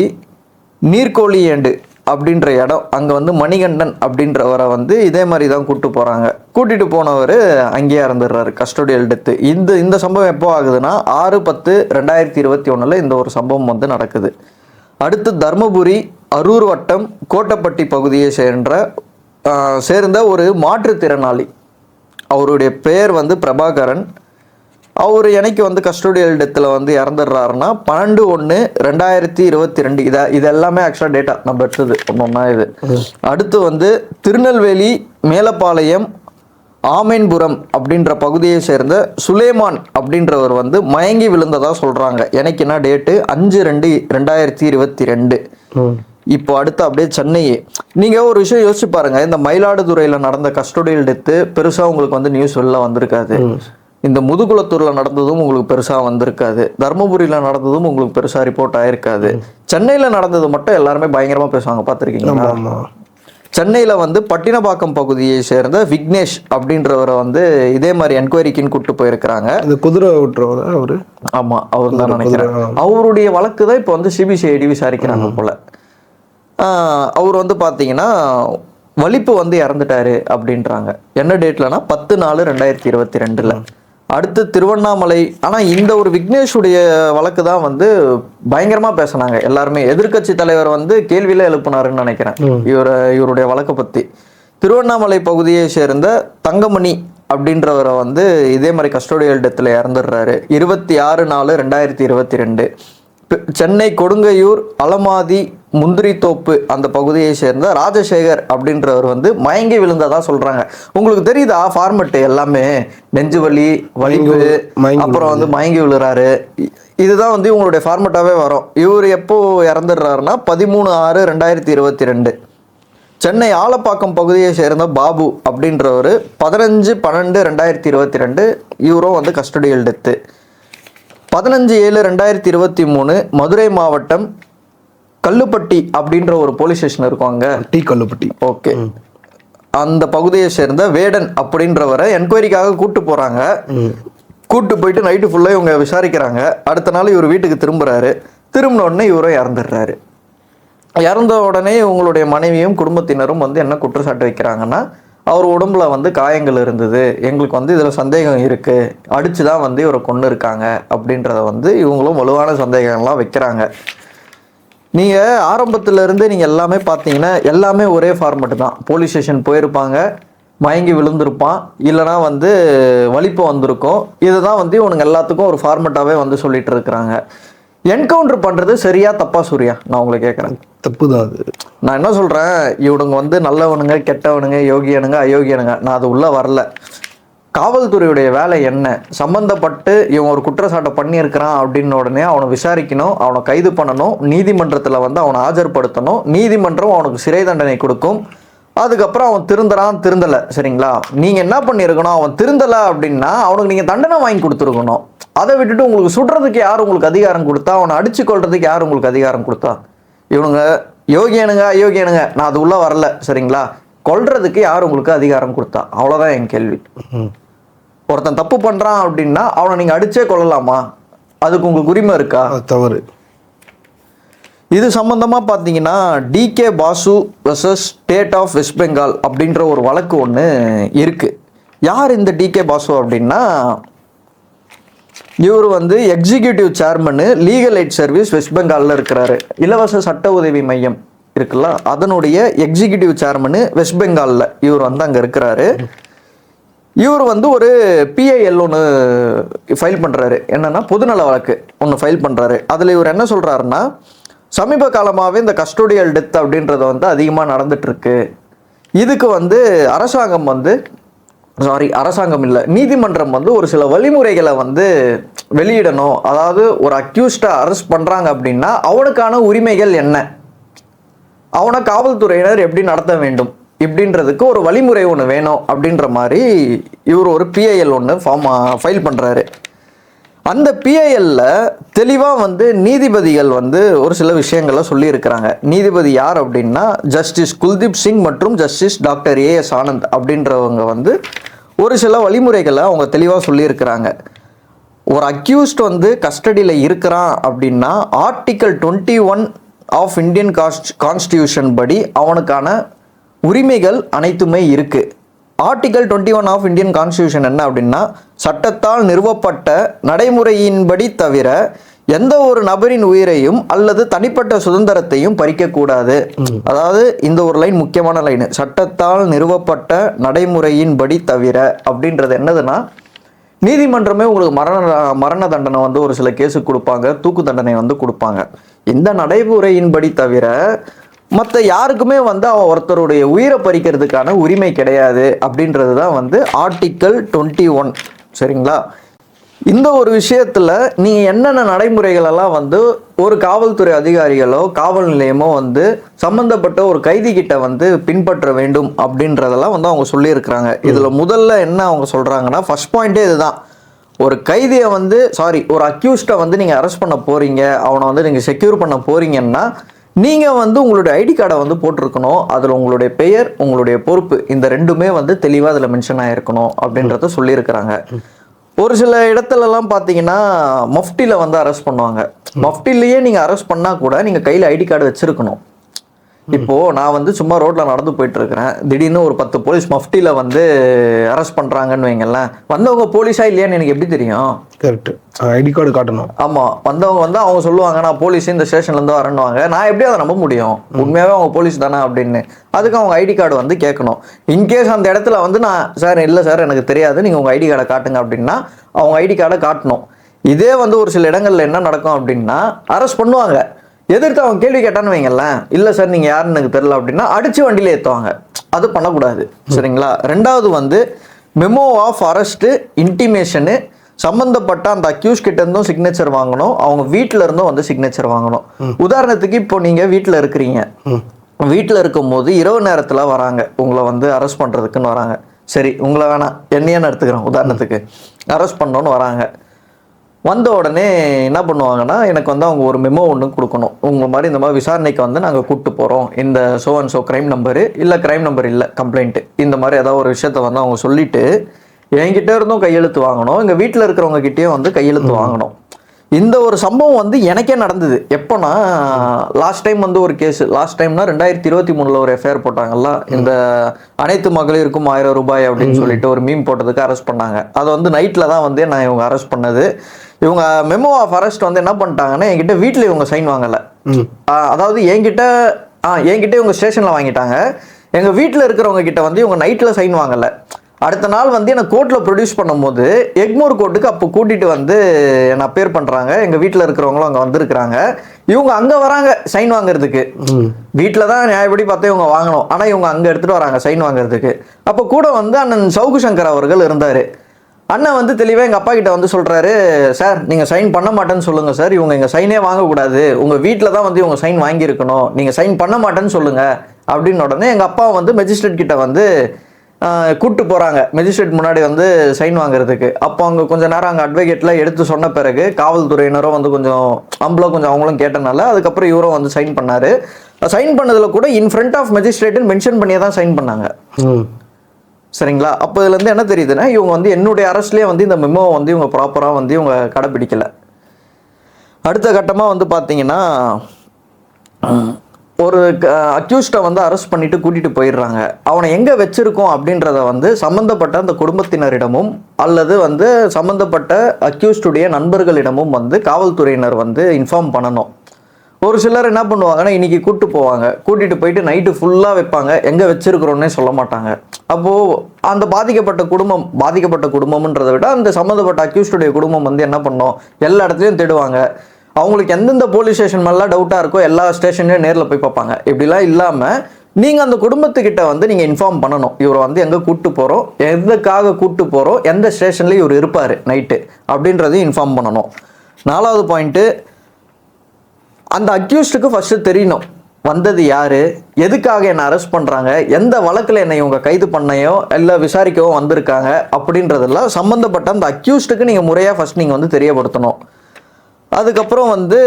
நீர்கோழியேண்டு அப்படின்ற இடம் அங்கே வந்து மணிகண்டன் அப்படின்றவரை வந்து இதே மாதிரி தான் கூட்டு போகிறாங்க கூட்டிகிட்டு போனவர் அங்கேயே இறந்துடுறாரு கஸ்டோடியல் டெத்து. இந்த இந்த சம்பவம் எப்போ ஆகுதுன்னா ஆறு பத்து ரெண்டாயிரத்தி இருபத்தி ஒன்றில் இந்த ஒரு சம்பவம் வந்து நடக்குது. அடுத்து தர்மபுரி அரூர் வட்டம் கோட்டப்பட்டி பகுதியை சேர்ந்த சேர்ந்த ஒரு மாற்றுத்திறனாளி. அவருடைய பெயர் வந்து பிரபாகரன். அவர் எனக்கு வந்து கஸ்டோடியல் டெத்தில் வந்து இறந்துடுறாருன்னா பன்னெண்டு ஒன்று ரெண்டாயிரத்தி இருபத்தி ரெண்டு. இதை இது எல்லாமே ஆக்சுவலாக டேட்டா நம்ம எடுத்தது ஒன்றா இது. அடுத்து வந்து திருநெல்வேலி மேலப்பாளையம் ஆமேன்புரம் அப்படின்ற பகுதியை சேர்ந்த சுலேமான் அப்படின்றவர் வந்து மயங்கி விழுந்ததா சொல்றாங்க. எனக்கு என்ன டேட்டு அஞ்சு ரெண்டு ரெண்டாயிரத்தி இருபத்தி ரெண்டு. இப்போ அடுத்து அப்படியே சென்னை. நீங்க ஒரு விஷயம் யோசிச்சு பாருங்க. இந்த மயிலாடுதுறையில நடந்த கஸ்டோடியல் டெத்து பெருசா உங்களுக்கு வந்து நியூஸ் வெளில வந்திருக்காது இந்த முதுகுளத்தூர்ல நடந்ததும் உங்களுக்கு பெருசா வந்திருக்காது. தர்மபுரியில நடந்ததும் உங்களுக்கு பெருசா ரிப்போர்ட் ஆயிருக்காது. சென்னையில நடந்தது மட்டும் எல்லாருமே பயங்கரமா பேசுவாங்க. பார்த்திருக்கீங்களா? சென்னையில வந்து பட்டினப்பாக்கம் பகுதியை சேர்ந்த விக்னேஷ் அப்படின்றவரை வந்து இதே மாதிரி என்கொயரிக்குன்னு கூட்டு போயிருக்கிறாங்க. இந்த குதிரை ஓட்டுறவர் அவரு? ஆமா அவர் தான் நினைக்கிறேன். அவருடைய வழக்கு தான் இப்போ வந்து சிபிசிஐடி விசாரிக்கிறாங்க போல. அவர் வந்து பாத்தீங்கன்னா வலிப்பு வந்து இறந்துட்டாரு அப்படின்றாங்க. என்ன டேட்லனா பத்து நாலு ரெண்டாயிரத்தி இருபத்தி ரெண்டுல. அடுத்து திருவண்ணாமலை. ஆனா இந்த ஒரு விக்னேஷுடைய வழக்கு தான் வந்து பயங்கரமா பேசுனாங்க எல்லாருமே. எதிர்க்கட்சி தலைவர் வந்து கேள்வியில எழுப்புனாருன்னு நினைக்கிறேன். இவர இவருடைய வழக்கை பத்தி. திருவண்ணாமலை பகுதியை சேர்ந்த தங்கமணி அப்படின்றவரை வந்து இதே மாதிரி கஸ்டோடியல் டெத்தில் இறந்துடுறாரு. இருபத்தி ஆறு நாலு ரெண்டாயிரத்தி இருபத்தி ரெண்டு. சென்னை கொடுங்கையூர் அலமாதி முந்திரித்தோப்பு அந்த பகுதியை சேர்ந்த ராஜசேகர் அப்படின்றவர் வந்து மயங்கி விழுந்ததா சொல்றாங்க. உங்களுக்கு தெரியுதா ஃபார்மெட் எல்லாமே? நெஞ்சு வலி வலிப்பு மயங்கி அப்புறம் வந்து மயங்கி விழுறாரு. இதுதான் வந்து உங்களுடைய ஃபார்மெட்டாவே வரும். இவர் எப்போ இறந்துடுறாருன்னா பதிமூணு ஆறு ரெண்டாயிரத்தி இருபத்தி ரெண்டு. சென்னை ஆலப்பாக்கம் பகுதியை சேர்ந்த பாபு அப்படின்றவர் பதினஞ்சு பன்னெண்டு ரெண்டாயிரத்தி இருபத்தி ரெண்டு இவரும் வந்து கஸ்டடியல் டெத்து பதினஞ்சு ஏழு ரெண்டாயிரத்தி இருபத்தி மூணு மதுரை மாவட்டம் கல்லுப்பட்டி அப்படின்ற ஒரு போலீஸ் ஸ்டேஷன் இருக்கும் அங்க. டீ கல்லுப்பட்டி. ஓகே அந்த பகுதியை சேர்ந்த வேடன் அப்படின்றவரை என்கொயரிக்காக கூட்டு போறாங்க. கூட்டு போயிட்டு நைட்டு ஃபுல்லா இவங்க விசாரிக்கிறாங்க. அடுத்த நாள் இவர் வீட்டுக்கு திரும்புறாரு. திரும்பின உடனே இவரும் இறந்துடுறாரு. இறந்த உடனே இவங்களுடைய மனைவியும் குடும்பத்தினரும் வந்து என்ன குற்றச்சாட்டு வைக்கிறாங்கன்னா அவர் உடம்புல வந்து காயங்கள் இருந்தது. எங்களுக்கு வந்து இதுல சந்தேகம் இருக்கு. அடிச்சு தான் வந்து இவரை கொண்டு இருக்காங்க அப்படின்றத வந்து இவங்களும் வலுவான சந்தேகங்கள்லாம் வைக்கிறாங்க. நீங்க ஆரம்பத்துல இருந்து நீங்க எல்லாமே பார்த்தீங்கன்னா எல்லாமே ஒரே ஃபார்மெட் தான். போலீஸ் ஸ்டேஷன் போயிருப்பாங்க மயங்கி விழுந்திருப்பான் இல்லைனா வந்து வலிப்பு வந்திருக்கும். இதுதான் வந்து இவனுங்க எல்லாத்துக்கும் ஒரு ஃபார்மெட்டாவே வந்து சொல்லிட்டு இருக்கிறாங்க. என்கவுண்டர் பண்றது சரியா தப்பா சூர்யா? நான் உங்களை கேட்குறேன். தப்பு தான் அது. நான் என்ன சொல்றேன்? இவனுங்க வந்து நல்லவனுங்க கெட்டவனுங்க யோகியனுங்க அயோக்கியனுங்க. நான் அது உள்ள வரல. காவல்துறையுடைய வேலை என்ன? சம்பந்தப்பட்டு இவன் ஒரு குற்றச்சாட்டை பண்ணியிருக்கிறான் அப்படின்னு உடனே அவனை விசாரிக்கணும் அவனை கைது பண்ணணும் நீதிமன்றத்தில் வந்து அவனை ஆஜர்படுத்தணும் நீதிமன்றம் அவனுக்கு சிறை தண்டனை கொடுக்கும். அதுக்கப்புறம் அவன் திருந்தறான் திருந்தலை. சரிங்களா? நீங்கள் என்ன பண்ணியிருக்கணும்? அவன் திருந்தலை அப்படின்னா அவனுக்கு நீங்கள் தண்டனை வாங்கி கொடுத்துருக்கணும். அதை விட்டுட்டு உங்களுக்கு சுடுறதுக்கு யார் உங்களுக்கு அதிகாரம் கொடுத்தா? அவனை அடிச்சு கொள்றதுக்கு யார் உங்களுக்கு அதிகாரம் கொடுத்தா? இவனுங்க யோகியனுங்க அயோகியனுங்க நான் அது உள்ளே வரல. சரிங்களா? கொல்றதுக்கு யார் உங்களுக்கு அதிகாரம் கொடுத்தா? அவ்வளோதான் என் கேள்வி. ம். ஒருத்தன் தப்பு பண்றான் அப்படின்னா அவனை நீங்க அடிச்சே கொள்ளலாமா அதுக்கு உங்களுக்கு உரிமை இருக்கா? தவறு. இது சம்பந்தமா பார்த்தீங்கன்னா D K Basu versus state of West Bengal அப்படின்ற ஒரு வழக்கு ஒன்று இருக்கு. யார் இந்த டிகே பாசு அப்படின்னா இவர் வந்து executive chairman legal aid service West பெங்காலில் இருக்கிறாரு. இலவச சட்ட உதவி மையம் இருக்குல்ல அதனுடைய எக்ஸிகியூட்டிவ் சேர்மனு வெஸ்ட் பெங்காலில் இவர் வந்து அங்கே இருக்கிறாரு. இவர் வந்து ஒரு பிஐஎல் ஒன்று ஃபைல் பண்ணுறாரு என்னன்னா பொதுநல வழக்கு ஒன்று ஃபைல் பண்ணுறாரு அதில் இவர் என்ன சொல்கிறாருன்னா சமீப காலமாகவே இந்த கஸ்டோடியல் டெத் அப்படின்றது வந்து அதிகமாக நடந்துகிட்ருக்கு இதுக்கு வந்து அரசாங்கம் வந்து சாரி அரசாங்கம் இல்லை நீதிமன்றம் வந்து ஒரு சில வழிமுறைகளை வந்து வெளியிடணும். அதாவது ஒரு அக்யூஸ்டை அரெஸ்ட் பண்ணுறாங்க அப்படின்னா அவனுக்கான உரிமைகள் என்ன? அவனை காவல்துறையினர் எப்படி நடத்த வேண்டும்? இப்படின்றதுக்கு ஒரு வழிமுறை ஒன்று வேணும் அப்படின்ற மாதிரி இவர் ஒரு பிஐஎல் ஒன்று ஃபார்ம் ஃபைல் பண்ணுறாரு அந்த பிஐஎல்ல தெளிவாக வந்து நீதிபதிகள் வந்து ஒரு சில விஷயங்களை சொல்லியிருக்கிறாங்க. நீதிபதி யார் அப்படின்னா ஜஸ்டிஸ் குல்தீப் சிங் மற்றும் ஜஸ்டிஸ் டாக்டர் ஏஎஸ் ஆனந்த் அப்படின்றவங்க வந்து ஒரு சில வழிமுறைகளை அவங்க தெளிவாக சொல்லியிருக்கிறாங்க. ஒரு அக்யூஸ்ட் வந்து கஸ்டடியில் இருக்கிறான் அப்படின்னா article twenty one of Indian cast constitution படி அவனுக்கான உரிமைகள் அனைத்துமே இருக்கு. Article twenty one of Indian constitution என்ன அப்படின்னா சட்டத்தால் நிறுவப்பட்ட நடைமுறையின்படி தவிர எந்த ஒரு நபரின் உயிரையும் அல்லது தனிப்பட்ட சுதந்திரத்தையும் பறிக்கக்கூடாது. அதாவது இந்த ஒரு லைன் முக்கியமான லைன் சட்டத்தால் நிறுவப்பட்ட நடைமுறையின்படி தவிர அப்படின்றது என்னதுன்னா நீதிமன்றமே உங்களுக்கு மரண மரண தண்டனை வந்து ஒரு சில கேஸுக்கு கொடுப்பாங்க தூக்கு தண்டனை வந்து கொடுப்பாங்க. இந்த நடைமுறையின்படி தவிர மற்ற யாருக்குமே வந்து அவன் ஒருத்தருடைய உயிரை பறிக்கிறதுக்கான உரிமை கிடையாது அப்படின்றது தான் வந்து ஆர்டிக்கல் டுவெண்ட்டி ஒன் சரிங்களா? இந்த ஒரு விஷயத்துல நீங்க என்னென்ன நடைமுறைகள் எல்லாம் வந்து ஒரு காவல்துறை அதிகாரிகளோ காவல் நிலையமோ வந்து சம்பந்தப்பட்ட ஒரு கைதி கிட்ட வந்து பின்பற்ற வேண்டும் அப்படின்றதெல்லாம் வந்து அவங்க சொல்லியிருக்கிறாங்க. இதுல முதல்ல என்ன அவங்க சொல்றாங்கன்னா ஃபர்ஸ்ட் பாயிண்டே இதுதான். ஒரு கைதியை வந்து சாரி ஒரு அக்யூஸ்டை வந்து நீங்கள் அரெஸ்ட் பண்ண போறீங்க அவனை வந்து நீங்கள் செக்யூர் பண்ண போறீங்கன்னா நீங்கள் வந்து உங்களுடைய ஐடி கார்டை வந்து போட்டிருக்கணும். அதில் உங்களுடைய பெயர் உங்களுடைய பொறுப்பு இந்த ரெண்டுமே வந்து தெளிவாக அதில் மென்ஷன் ஆகிருக்கணும் அப்படின்றத சொல்லியிருக்கிறாங்க. ஒரு சில இடத்துலலாம் பார்த்தீங்கன்னா மஃப்டியில் வந்து அரெஸ்ட் பண்ணுவாங்க. மஃப்டிலேயே நீங்கள் அரெஸ்ட் பண்ணால் கூட நீங்கள் கையில் ஐடி கார்டு வச்சுருக்கணும். இப்போ நான் வந்து சும்மா ரோட்ல நடந்து போயிட்டு இருக்கிறேன் திடீர்னு ஒரு பத்து போலீஸ் மஃப்டியில் வந்து அரெஸ்ட் பண்றாங்கன்னு வைங்களேன். வந்தவங்க போலீஸா இல்லையான்னு எனக்கு எப்படி தெரியும்? கரெக்ட் ஐடி கார்டு காட்டணும். ஆமா. வந்தவங்க வந்து அவங்க சொல்லுவாங்க நான் போலீஸ் இந்த ஸ்டேஷன்ல இருந்து வரேன்னுவாங்க. நான் எப்படி அதை நம்ப முடியும்? உண்மையாவே அவங்க போலீஸ் தானே அப்படின்னு. அதுக்கு அவங்க ஐடி கார்டு வந்து கேட்கணும். இன்கேஸ் அந்த இடத்துல வந்து நான் சார் இல்லை சார் எனக்கு தெரியாது. நீங்க உங்க ஐடி கார்டை காட்டுங்க. அப்படின்னா அவங்க ஐடி கார்டை காட்டணும். இதே வந்து ஒரு சில இடங்கள்ல என்ன நடக்கும் அப்படின்னா அரெஸ்ட் பண்ணுவாங்க. எதிர்த்து அவன் கேள்வி கேட்டான்னு வைங்களேன். இல்லை சார் நீங்கள் யாருன்னு எனக்கு தெரியல அப்படின்னா அடிச்சு வண்டியில ஏற்றுவாங்க அது பண்ணக்கூடாது. சரிங்களா? ரெண்டாவது வந்து மெமோ ஆஃப் அரெஸ்ட்டு இன்டிமேஷனு சம்பந்தப்பட்ட அந்த அக்யூஸ் கிட்ட இருந்தும் சிக்னேச்சர் வாங்கணும். அவங்க வீட்ல இருந்தும் வந்து சிக்னேச்சர் வாங்கணும். உதாரணத்துக்கு இப்போ நீங்க வீட்ல இருக்கிறீங்க. வீட்ல இருக்கும்போது இரவு நேரத்துல வராங்க. உங்களை வந்து அரெஸ்ட் பண்றதுக்குன்னு வராங்க. சரி உங்களை வேணாம். என்னையே நான் எடுத்துக்கிறேன் உதாரணத்துக்கு. அரெஸ்ட் பண்ணோன்னு வராங்க. வந்த உடனே என்ன பண்ணுவாங்கன்னா எனக்கு வந்து அவங்க ஒரு மெமோ ஒன்று கொடுக்கணும். உங்கள் மாதிரி இந்த மாதிரி விசாரணைக்கு வந்து நாங்கள் கூப்பிட்டு போகிறோம் இந்த so and so crime number இல்லை க்ரைம் நம்பர் இல்லை கம்ப்ளைண்ட்டு இந்த மாதிரி ஏதாவது ஒரு விஷயத்த வந்து அவங்க சொல்லிட்டு என்கிட்ட இருந்தும் கையெழுத்து வாங்கணும். எங்கள் வீட்டில் இருக்கிறவங்க கிட்டேயும் வந்து கையெழுத்து வாங்கணும். இந்த ஒரு சம்பவம் வந்து எனக்கே நடந்தது. எப்போனா லாஸ்ட் டைம் வந்து ஒரு கேஸ் லாஸ்ட் டைம்னா ரெண்டாயிரத்தி இருபத்தி மூணுல ஒரு எஃப்ஐஆர் போட்டாங்கல்ல? இந்த அனைத்து மகளிருக்கும் ஆயிரம் ரூபாய் அப்படின்னு சொல்லிட்டு ஒரு மீம் போட்டதுக்கு அரெஸ்ட் பண்ணாங்க. அது வந்து நைட்டில் தான் வந்து நான் இவங்க அரெஸ்ட் பண்ணது. இவங்க மெமோ ஆஃப் அரெஸ்ட் வந்து என்ன பண்ணிட்டாங்கன்னா என்கிட்ட வீட்டில் இவங்க சைன் வாங்கலை. அதாவது என்கிட்ட ஆ என்கிட்ட இவங்க ஸ்டேஷனில் வாங்கிட்டாங்க. எங்கள் வீட்டில் இருக்கிறவங்க கிட்ட வந்து இவங்க நைட்டில் சைன் வாங்கலை. அடுத்த நாள் வந்து என்னை கோர்ட்டில் ப்ரொடியூஸ் பண்ணும்போது எக்மோர் கோர்ட்டுக்கு அப்போ கூட்டிகிட்டு வந்து என்னை அப்பேர் பண்ணுறாங்க எங்கள் வீட்டில் இருக்கிறவங்களும் அங்கே வந்திருக்கிறாங்க. இவங்க அங்கே வராங்க சைன் வாங்குறதுக்கு. வீட்டில் தான் நியாயப்படி பார்த்தா இவங்க வாங்கணும். ஆனால் இவங்க அங்கே எடுத்துகிட்டு வராங்க சைன் வாங்குறதுக்கு. அப்போ கூட வந்து அண்ணன் சவுக்கு சங்கர் அவர்கள் இருந்தார். அண்ணன் வந்து தெளிவாக எங்கள் அப்பா கிட்ட வந்து சொல்கிறாரு சார் நீங்கள் சைன் பண்ண மாட்டேன்னு சொல்லுங்கள் சார். இவங்க எங்கள் சைனே வாங்கக்கூடாது. உங்கள் வீட்டில் தான் வந்து இவங்க சைன் வாங்கியிருக்கணும். நீங்கள் சைன் பண்ண மாட்டேன்னு சொல்லுங்கள் அப்படின்னு உடனே எங்கள் அப்பா வந்து மெஜிஸ்ட்ரேட் கிட்ட வந்து கூப்பிட்டு போகிறாங்க மெஜிஸ்ட்ரேட் முன்னாடி வந்து சைன் வாங்குறதுக்கு. அப்போ அங்கே கொஞ்ச நேரம் அங்கே அட்வொகேட்லாம் எடுத்து சொன்ன பிறகு காவல்துறையினரும் வந்து கொஞ்சம் அம்பளம் கொஞ்சம் அவங்களும் கேட்டனால அதுக்கப்புறம் இவரும் வந்து சைன் பண்ணார். சைன் பண்ணதில் கூட இன் ஃப்ரண்ட் ஆஃப் மெஜிஸ்ட்ரேட்டுன்னு மென்ஷன் பண்ணியே தான் சைன் பண்ணாங்க. ம். சரிங்களா? அப்போ இதுலேருந்து என்ன தெரியுதுன்னா இவங்க வந்து என்னுடைய அரசுலேயே வந்து இந்த மெமோவை வந்து இவங்க ப்ராப்பராக வந்து இவங்க கடைப்பிடிக்கலை. அடுத்த கட்டமாக வந்து பார்த்தீங்கன்னா ஒரு அக்யூஸ்டை வந்து அரெஸ்ட் பண்ணிவிட்டு கூட்டிகிட்டு போயிடுறாங்க. அவனை எங்கே வச்சுருக்கோம் அப்படின்றத வந்து சம்மந்தப்பட்ட அந்த குடும்பத்தினரிடமும் அல்லது வந்து சம்மந்தப்பட்ட அக்யூஸ்டுடைய நண்பர்களிடமும் வந்து காவல்துறையினர் வந்து இன்ஃபார்ம் பண்ணணும். ஒரு சிலர் என்ன பண்ணுவாங்கன்னா இன்னைக்கு கூப்பிட்டு போவாங்க. கூட்டிட்டு போயிட்டு நைட்டு ஃபுல்லாக வைப்பாங்க. எங்கே வச்சிருக்கிறோன்னே சொல்ல மாட்டாங்க. அப்போது அந்த பாதிக்கப்பட்ட குடும்பம் பாதிக்கப்பட்ட குடும்பம்ன்றதை விட அந்த சம்மந்தப்பட்ட அக்யூஸ்டுடைய குடும்பம் வந்து என்ன பண்ணோம்? எல்லா இடத்துலையும் தேடுவாங்க. அவங்களுக்கு எந்தெந்த போலீஸ் ஸ்டேஷன் மேலாம் டவுட்டாக இருக்கோ எல்லா ஸ்டேஷன்லையும் நேரில் போய் பார்ப்பாங்க. இப்படிலாம் இல்லாமல் நீங்கள் அந்த குடும்பத்துக்கிட்ட வந்து நீங்கள் இன்ஃபார்ம் பண்ணணும். இவரை வந்து எங்கே கூப்பிட்டு போகிறோம் எதுக்காக கூப்பிட்டு போகிறோம் எந்த ஸ்டேஷன்லேயும் இவர் இருப்பார் நைட்டு அப்படின்றதையும் இன்ஃபார்ம் பண்ணணும். நாலாவது பாயிண்ட்டு அந்த அக்யூஸ்டுக்கு ஃபஸ்ட்டு தெரியணும். வந்தது யார்? எதுக்காக என்னை அரெஸ்ட் பண்ணுறாங்க எந்த வழக்கில் என்னை இவங்க கைது பண்ணையோ இல்லை விசாரிக்கவோ வந்திருக்காங்க? அப்படின்றதெல்லாம் சம்மந்தப்பட்ட அந்த அக்யூஸ்டுக்கு நீங்கள் முறையாக ஃபஸ்ட் நீங்கள் வந்து தெரியப்படுத்தணும். அதுக்கப்புறம் வந்து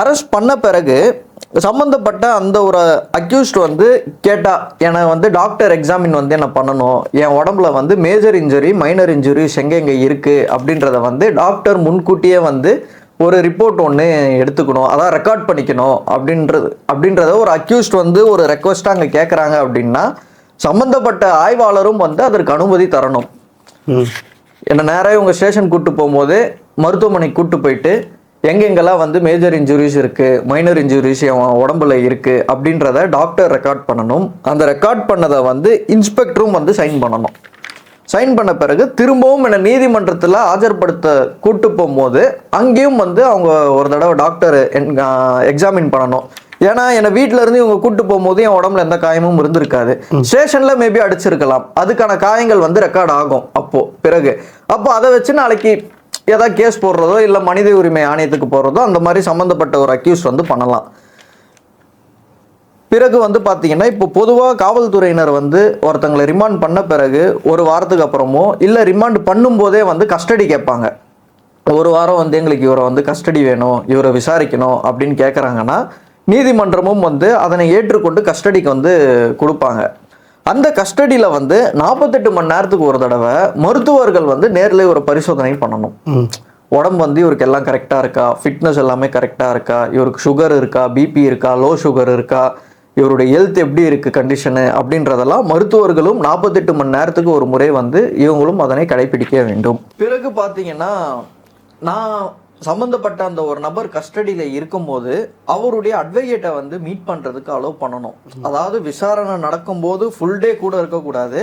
அரெஸ்ட் பண்ண பிறகு சம்மந்தப்பட்ட அந்த ஒரு அக்யூஸ்ட் வந்து கேட்டா என்னை வந்து டாக்டர் எக்ஸாமின் வந்து என்ன பண்ணணும். என் உடம்புல வந்து மேஜர் இன்ஜுரி மைனர் இன்ஜுரிஸ் எங்கெங்கே இருக்குது அப்படின்றத வந்து டாக்டர் முன்கூட்டியே வந்து ஒரு ரிப்போர்ட் ஒன்று எடுத்துக்கணும் அதான் ரெக்கார்ட் பண்ணிக்கணும் அப்படின்றது அப்படின்றத ஒரு அக்யூஸ்ட் வந்து ஒரு ரெக்வஸ்ட்டாக அங்கே கேட்குறாங்க அப்படின்னா சம்மந்தப்பட்ட ஆய்வாளரும் வந்து அதற்கு அனுமதி தரணும். என்னை நேராக இவங்க ஸ்டேஷன் கூட்டு போகும்போது மருத்துவமனைக்கு கூட்டு போயிட்டு எங்கெங்கெல்லாம் வந்து மேஜர் இன்ஜுரிஸ் இருக்குது மைனர் இன்ஜுரிஸ் என் உடம்புல இருக்குது அப்படின்றத டாக்டர் ரெக்கார்ட் பண்ணணும். அந்த ரெக்கார்ட் பண்ணதை வந்து இன்ஸ்பெக்டரும் வந்து சைன் பண்ணணும். சைன் பண்ண பிறகு திரும்பவும் என்னை நீதிமன்றத்தில் ஆஜர்படுத்த கூட்டு போகும்போது அங்கேயும் வந்து அவங்க ஒரு தடவை டாக்டர் எக்ஸாமின் பண்ணணும். ஏன்னா என்னை வீட்ல இருந்து இவங்க கூட்டு போகும்போது என் உடம்புல எந்த காயமும் இருந்திருக்காது. ஸ்டேஷன்ல மேபி அடிச்சிருக்கலாம். அதுக்கான காயங்கள் வந்து ரெக்கார்ட் ஆகும் அப்போ பிறகு. அப்போ அதை வச்சு நாளைக்கு ஏதாவது கேஸ் போடுறதோ இல்லை மனித உரிமை ஆணையத்துக்கு போடுறதோ அந்த மாதிரி சம்மந்தப்பட்ட ஒரு அக்யூஸ் வந்து பண்ணலாம். பிறகு வந்து பார்த்தீங்கன்னா இப்போ பொதுவாக காவல்துறையினர் வந்து ஒருத்தங்களை ரிமாண்ட் பண்ண பிறகு ஒரு வாரத்துக்கு அப்புறமோ இல்லை ரிமாண்ட் பண்ணும்போதே வந்து கஸ்டடி கேட்பாங்க. ஒரு வாரம் வந்து எங்களுக்கு இவரை வந்து கஸ்டடி வேணும் இவரை விசாரிக்கணும் அப்படின்னு கேட்குறாங்கன்னா நீதிமன்றமும் வந்து அதனை ஏற்றுக்கொண்டு கஸ்டடிக்கு வந்து கொடுப்பாங்க. அந்த கஸ்டடியில் வந்து நாற்பத்தெட்டு மணி நேரத்துக்கு ஒரு தடவை மருத்துவர்கள் வந்து நேரில் ஒரு பரிசோதனை பண்ணணும். உடம்பு வந்து இவருக்கு எல்லாம் கரெக்டாக இருக்கா? ஃபிட்னஸ் எல்லாமே கரெக்டாக இருக்கா? இவருக்கு சுகர் இருக்கா? பிபி இருக்கா? லோ சுகர் இருக்கா? இவருடைய ஹெல்த் எப்படி இருக்கு கண்டிஷனு அப்படின்றதெல்லாம் மருத்துவர்களும் நாற்பத்தெட்டு மணி நேரத்துக்கு ஒரு முறை வந்து இவங்களும் அதனை கடைபிடிக்க வேண்டும். பிறகு பார்த்தீங்கன்னா நான் சம்மந்தப்பட்ட அந்த ஒரு நபர் கஸ்டடியில் இருக்கும்போது அவருடைய அட்வொகேட்டை வந்து மீட் பண்ணுறதுக்கு அலோவ் பண்ணணும். அதாவது விசாரணை நடக்கும்போது ஃபுல் டே கூட இருக்கக்கூடாது.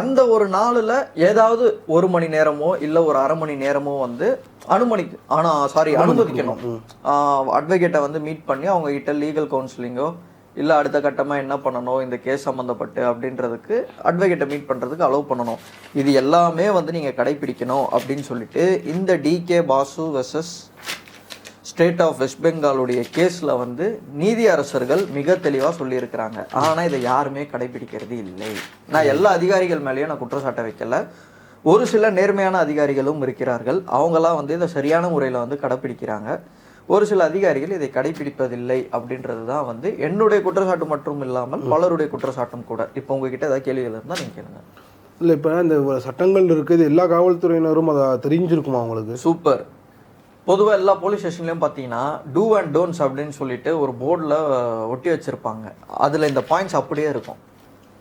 அந்த ஒரு நாளில் ஏதாவது ஒரு மணி நேரமோ இல்லை ஒரு அரை மணி நேரமோ வந்து அனுமதி ஆனா சாரி அனுமதிக்கணும். அட்வொகேட்டை வந்து மீட் பண்ணி அவங்க கிட்ட லீகல் கவுன்சிலிங்கோ இல்லை அடுத்த கட்டமாக என்ன பண்ணணும்? இந்த கேஸ் சம்மந்தப்பட்டு அப்படின்றதுக்கு அட்வொகேட்டை மீட் பண்ணுறதுக்கு அலோவ் பண்ணணும். இது எல்லாமே வந்து நீங்கள் கடைப்பிடிக்கணும் அப்படின்னு சொல்லிட்டு இந்த D K Basu versus state of West பெங்காலுடைய கேஸில் வந்து நீதி அரசர்கள் மிக தெளிவாக சொல்லியிருக்கிறாங்க. ஆனால் இதை யாருமே கடைபிடிக்கிறது இல்லை. நான் எல்லா அதிகாரிகள் மேலேயும் நான் குற்றச்சாட்டை வைக்கல. ஒரு சில நேர்மையான அதிகாரிகளும் இருக்கிறார்கள். அவங்களாம் வந்து இதை சரியான முறையில் வந்து கடைப்பிடிக்கிறாங்க. ஒரு சில அதிகாரிகள் இதை கடைபிடிப்பதில்லை அப்படின்றது தான் வந்து என்னுடைய குற்றச்சாட்டு மட்டும் இல்லாமல் பலருடைய குற்றச்சாட்டும் கூட. இப்போ உங்ககிட்ட ஏதாவது கேள்விகள் இருந்தால் நீங்கள் கேளுங்க. இல்லை இப்போ இந்த சட்டங்கள் இருக்குது எல்லா காவல்துறையினரும் அதை தெரிஞ்சிருக்குமா அவங்களுக்கு சூப்பர். பொதுவாக எல்லா போலீஸ் ஸ்டேஷன்லையும் பார்த்தீங்கன்னா டூ அண்ட் டோன்ட்ஸ் அப்படின்னு சொல்லிட்டு ஒரு போர்டில் ஒட்டி வச்சிருப்பாங்க. அதில் இந்த பாயிண்ட்ஸ் அப்படியே இருக்கும்.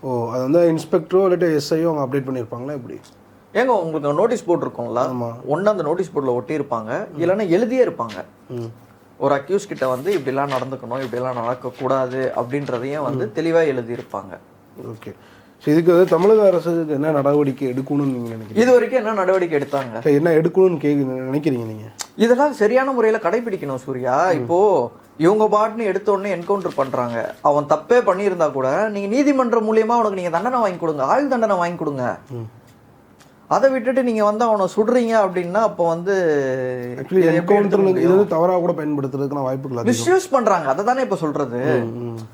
ஓ அது வந்து இன்ஸ்பெக்டரோ இல்லாட்டி எஸ்ஐயோ அவங்க அப்டேட் பண்ணியிருப்பாங்களா எப்படி? ஏங்க உங்களுக்கு நோட்டீஸ் போர்டு இருக்கும்ல. ஒன்று அந்த நோட்டீஸ் போர்டில் ஒட்டி இருப்பாங்க இல்லைன்னா எழுதியே இருப்பாங்க. ம். ஒரு அக்யூஸ் கிட்ட வந்து இப்படிலாம் நடந்துக்கணும் இப்படிலாம் நடக்கக்கூடாது அப்படின்றதையும் வந்து தெளிவாக எழுதியிருப்பாங்க. ஓகே. ஸோ இதுக்கு வந்து தமிழக அரசுக்கு என்ன நடவடிக்கை எடுக்கணும்னு நீங்கள் நினைக்கிறீங்க? இது வரைக்கும் என்ன நடவடிக்கை எடுத்தாங்க? என்ன எடுக்கணும்னு கேட்க நினைக்கிறீங்க நீங்கள் இதெல்லாம் சரியான முறையில் கடைபிடிக்கணும் சூர்யா. இப்போ இவங்க பாட்டுன்னு எடுத்த உடனே என்கவுண்டர் பண்றாங்க. அவன் தப்பே பண்ணியிருந்தா கூட நீங்க நீதிமன்றம் மூலியமா அவனுக்கு நீங்க தண்டனை வாங்கி கொடுங்க ஆயுள் தண்டனை வாங்கி கொடுங்க. அதை விட்டுட்டு நீங்க வந்து அவனை சுடுறீங்க அப்படின்னா அப்போ வந்து ஆக்சுவலி இதை எப்படி எடுத்துக்க என்கவுண்டர் இது? வந்து தவறாக கூட பயன்படுத்துறதுக்கான வாய்ப்புகள் மிஸ்யூஸ் பண்றாங்க. அதை தானே இப்ப சொல்றது.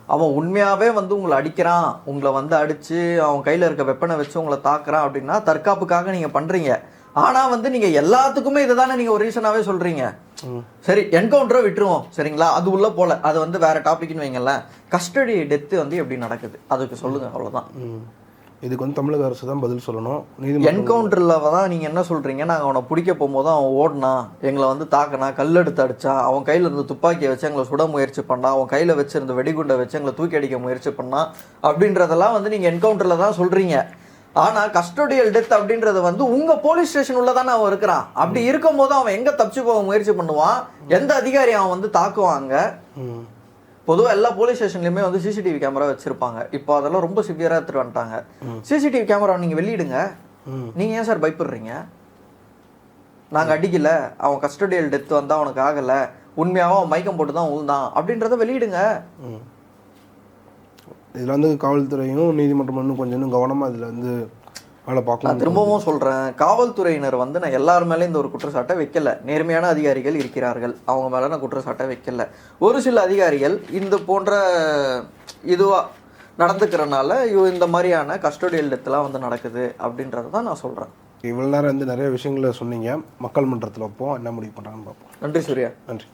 அவன் உண்மையாவே வந்து உங்களை அடிக்கிறான். உங்களை வந்து அடிச்சு அவன் கையில இருக்க வெப்பனை வச்சு உங்களை தாக்குறான் அப்படின்னா தற்காப்புக்காக நீங்க பண்றீங்க. ஆனா வந்து நீங்க எல்லாத்துக்குமே இதை தானே நீங்க ஒரு ரீசனாவே சொல்றீங்க. சரி என்கவுண்டரை விட்டுருவோம். சரிங்களா? அது உள்ள போல. அது வந்து வேற டாபிக்னு வைங்களேன். கஸ்டடி டெத்து வந்து எப்படி நடக்குது? அதுக்கு சொல்லுங்க அவ்வளவுதான். ம். இதுக்கு வந்து தமிழக அரசு தான் பதில் சொல்லணும். நீதிமன்றம் என்கவுண்டர்ல தான் நீங்க என்ன சொல்றீங்க? நாங்க அவனை பிடிக்க போகும்போது அவன் ஓடினான் எங்களை வந்து தாக்கினா கல்லெடுத்து அடிச்சான் அவன் கையில இருந்து துப்பாக்கியை வச்சு எங்களை சுட முயற்சி பண்ணான் அவன் கையில வச்சிருந்த வெடிகுண்டை வச்சு எங்களை தூக்கி அடிக்க முயற்சி பண்ணான் அப்படின்றதெல்லாம் வந்து நீங்க என்கவுண்டர்ல தான் சொல்றீங்க. ஆனா கஸ்டோடியல் டெத் அப்படின்றது வந்து உங்க போலீஸ் ஸ்டேஷன் உள்ள தானே அவன் இருக்கிறான். அப்படி இருக்கும் போது அவன் எங்க தப்பிச்சு போக முயற்சி பண்ணுவான்? எந்த அதிகாரி அவன் வந்து தாக்குவாங்க. பொதுவாக எல்லா போலீஸ் ஸ்டேஷன்லையுமே வந்து சிசிடிவி கேமரா வச்சிருப்பாங்க. இப்போ அதெல்லாம் ரொம்ப சிவியராக எடுத்துட்டு வந்துட்டாங்க. சிசிடிவி கேமரா நீங்கள் வெளியிடுங்க. நீங்கள் ஏன் சார் பயப்படுறீங்க? நாங்கள் அடிக்கல. அவன் கஸ்டடியல் டெத் வந்தா அவனுக்கு ஆகலை. உண்மையாகவும் அவன் மயக்கம் போட்டு தான் உழுந்தான். அப்படின்றத வெளியிடுங்க. இதுல வந்து காவல்துறையும் நீதிமன்றம் இன்னும் கொஞ்சம் இன்னும் கவனமா இதுல வந்து வேலை நான் பார்க்கணும் திரும்பவும் சொல்கிறேன் காவல்துறையினர் வந்து நான் எல்லார் மேலேயும் இந்த ஒரு குற்றச்சாட்டை வைக்கல. நேர்மையான அதிகாரிகள் இருக்கிறார்கள். அவங்க மேலே நான் குற்றச்சாட்டை வைக்கல. ஒரு சில அதிகாரிகள் இந்த போன்ற இதுவாக நடந்துக்கிறனால இவ- இந்த மாதிரியான கஸ்டோடியல் டெத்லாம் வந்து நடக்குது அப்படின்றத தான் நான் சொல்கிறேன் இவ்வளவு நேரம் வந்து நிறைய விஷயங்களை சொன்னீங்க. மக்கள் மன்றத்தில் வைப்போம். என்ன முடிவு பண்றாங்கன்னு பார்ப்போம். நன்றி சூர்யா. நன்றி.